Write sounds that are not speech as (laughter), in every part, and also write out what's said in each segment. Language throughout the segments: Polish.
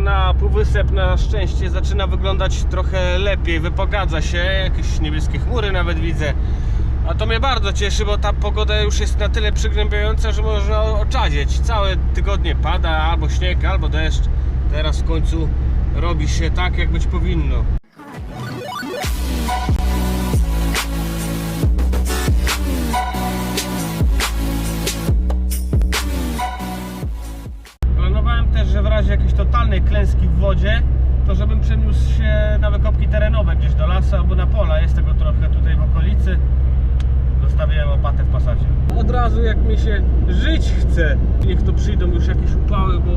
na, półwysep na szczęście zaczyna wyglądać trochę lepiej, wypogadza się, jakieś niebieskie chmury nawet widzę. A to mnie bardzo cieszy, bo ta pogoda już jest na tyle przygnębiająca, że można oczadzieć. Całe tygodnie pada albo śnieg, albo deszcz. Teraz w końcu robi się tak, jak być powinno. Razie jakiejś totalnej klęski w wodzie, to żebym przeniósł się na wykopki terenowe gdzieś do lasu albo na pola. Jest tego trochę tutaj w okolicy. Zostawiłem opatę w pasacie. Od razu jak mi się żyć chce, niech to przyjdą już jakieś upały, bo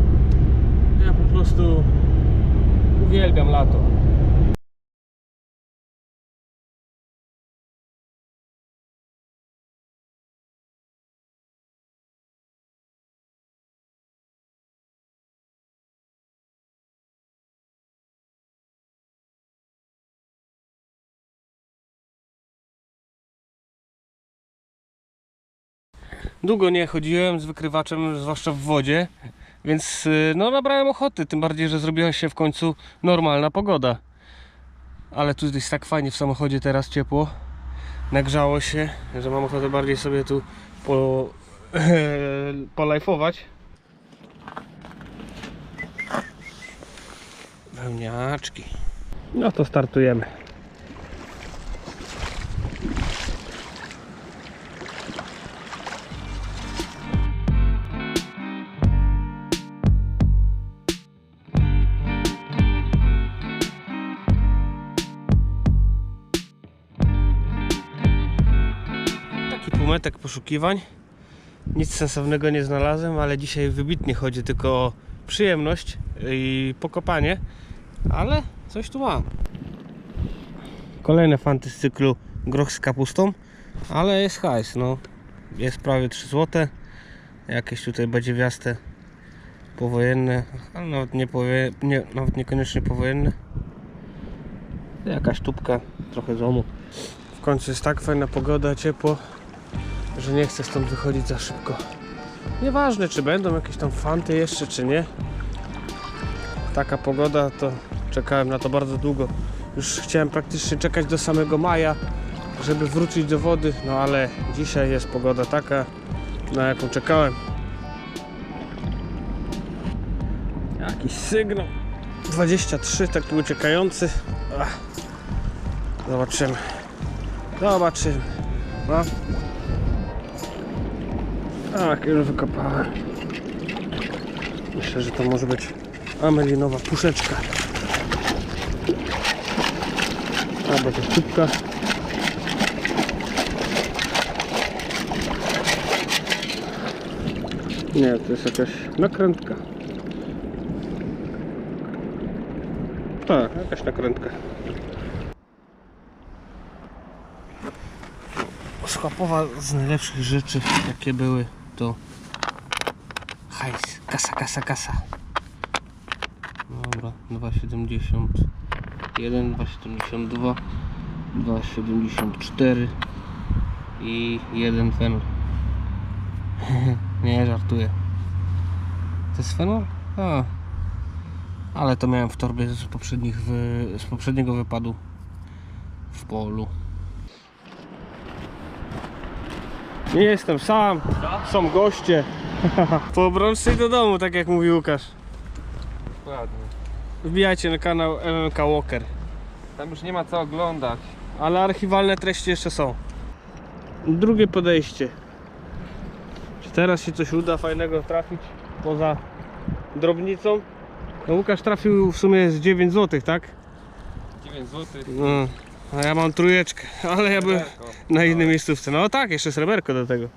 ja po prostu uwielbiam lato. Długo nie chodziłem z wykrywaczem, zwłaszcza w wodzie, więc y, no nabrałem ochoty, tym bardziej, że zrobiła się w końcu normalna pogoda. Ale tu jest tak fajnie w samochodzie teraz ciepło, nagrzało się, że mam ochotę bardziej sobie tu po, (laughs) polajfować. Wełniaczki. No to startujemy. Taki półmetek poszukiwań. Nic sensownego nie znalazłem, ale dzisiaj wybitnie chodzi tylko o przyjemność i pokopanie. Ale coś tu mam. Kolejne fanty z cyklu groch z kapustą, ale jest hajs, no. Jest prawie 3 zł. Jakieś tutaj badziewiaste powojenne, ale nawet, nie powie, nie, nawet niekoniecznie powojenne. Jakaś tubka, trochę zomu. W końcu jest tak fajna pogoda, ciepło, że nie chcę stąd wychodzić za szybko. Nieważne, czy będą jakieś tam fanty jeszcze, czy nie. Taka pogoda, to czekałem na to bardzo długo. Już chciałem praktycznie czekać do samego maja, żeby wrócić do wody, no ale dzisiaj jest pogoda taka, na jaką czekałem. Jakiś sygnał. 23, taki uciekający. Zobaczymy. Zobaczymy. No. Tak, już wykopałem. Myślę, że to może być amelinowa puszeczka. Albo to tubka. Nie, to jest jakaś nakrętka. Tak, jakaś nakrętka. Schapowa z najlepszych rzeczy, jakie były, to hajs, kasa, kasa, kasa. Dobra, 2,71, 2,72, 2,74 i jeden fenol. (laughs) Nie, żartuję. To jest fenol? A. Ale to miałem w torbie z, poprzednich z poprzedniego wypadu w polu. Nie jestem sam, są goście. (laughs) Po obrączce do domu, tak jak mówi Łukasz. Dokładnie. Wbijajcie na kanał MMK Walker. Tam już nie ma co oglądać. Ale archiwalne treści jeszcze są. Drugie podejście. Czy teraz się coś uda fajnego trafić poza drobnicą? No Łukasz trafił w sumie z 9 zł, tak? 9 zł. No, a ja mam trójeczkę, ale ja bym na innej miejscówce. No tak, jeszcze sreberko do tego.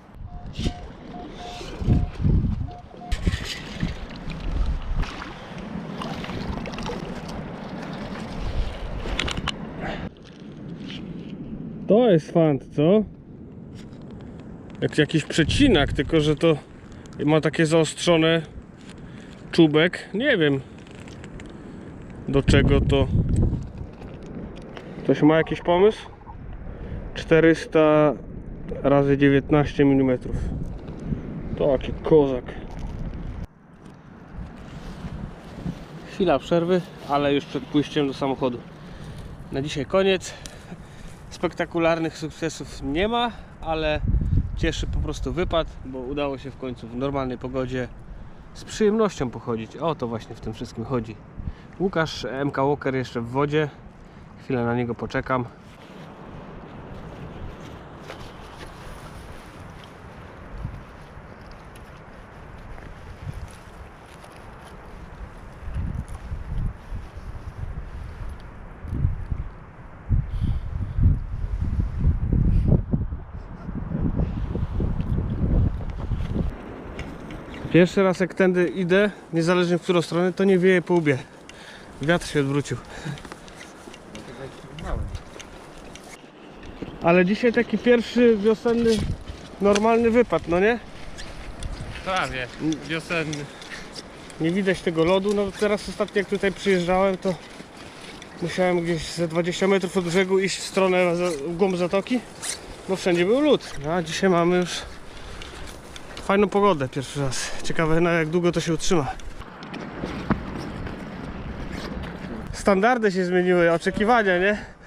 To jest fant, co? Jak jakiś przecinak, tylko że to ma takie zaostrzone czubek. Nie wiem do czego to Ktoś ma jakiś pomysł? 400 razy 19 mm. Taki kozak. Chwila przerwy, ale już przed pójściem do samochodu. Na dzisiaj koniec. Spektakularnych sukcesów nie ma, ale cieszy po prostu wypad, bo udało się w końcu w normalnej pogodzie z przyjemnością pochodzić. O to właśnie w tym wszystkim chodzi. Łukasz MK Walker jeszcze w wodzie. Chwilę na niego poczekam. Pierwszy raz jak tędy idę, niezależnie w którą stronę, to nie wieje po łbie. Wiatr się odwrócił. Ale dzisiaj taki pierwszy wiosenny, normalny wypad, no nie? Prawie, wiosenny. Nie widać tego lodu. No teraz ostatnio jak tutaj przyjeżdżałem, to musiałem gdzieś ze 20 metrów od brzegu iść w stronę, w głąb zatoki, bo wszędzie był lód. No, a dzisiaj mamy już fajną pogodę pierwszy raz. Ciekawe na jak długo to się utrzyma. Standardy się zmieniły, oczekiwania, nie?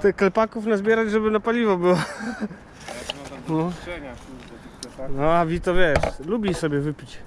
Tych klepaków nazbierać, żeby na paliwo było. Mam tam No. do. No a Wi to wiesz, lubi sobie wypić.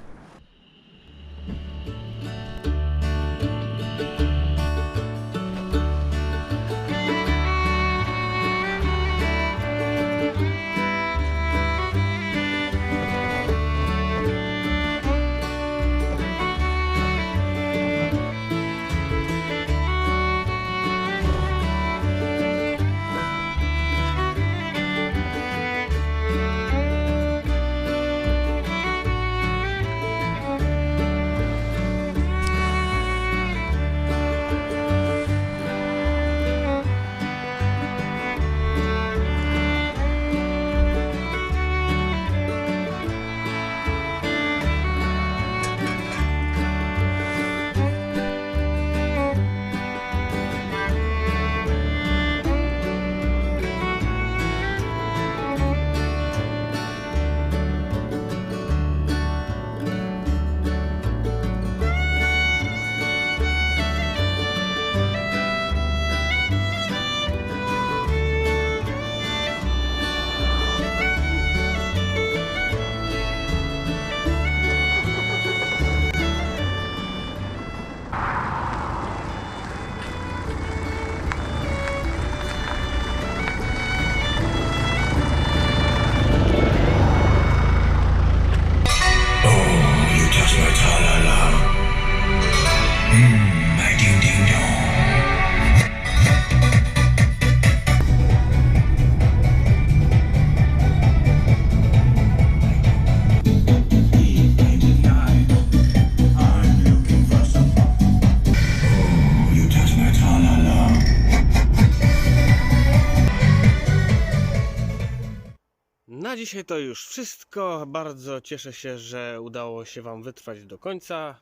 Na dzisiaj to już wszystko. Bardzo cieszę się, że udało się Wam wytrwać do końca.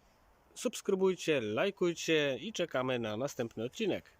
Subskrybujcie, lajkujcie i czekamy na następny odcinek.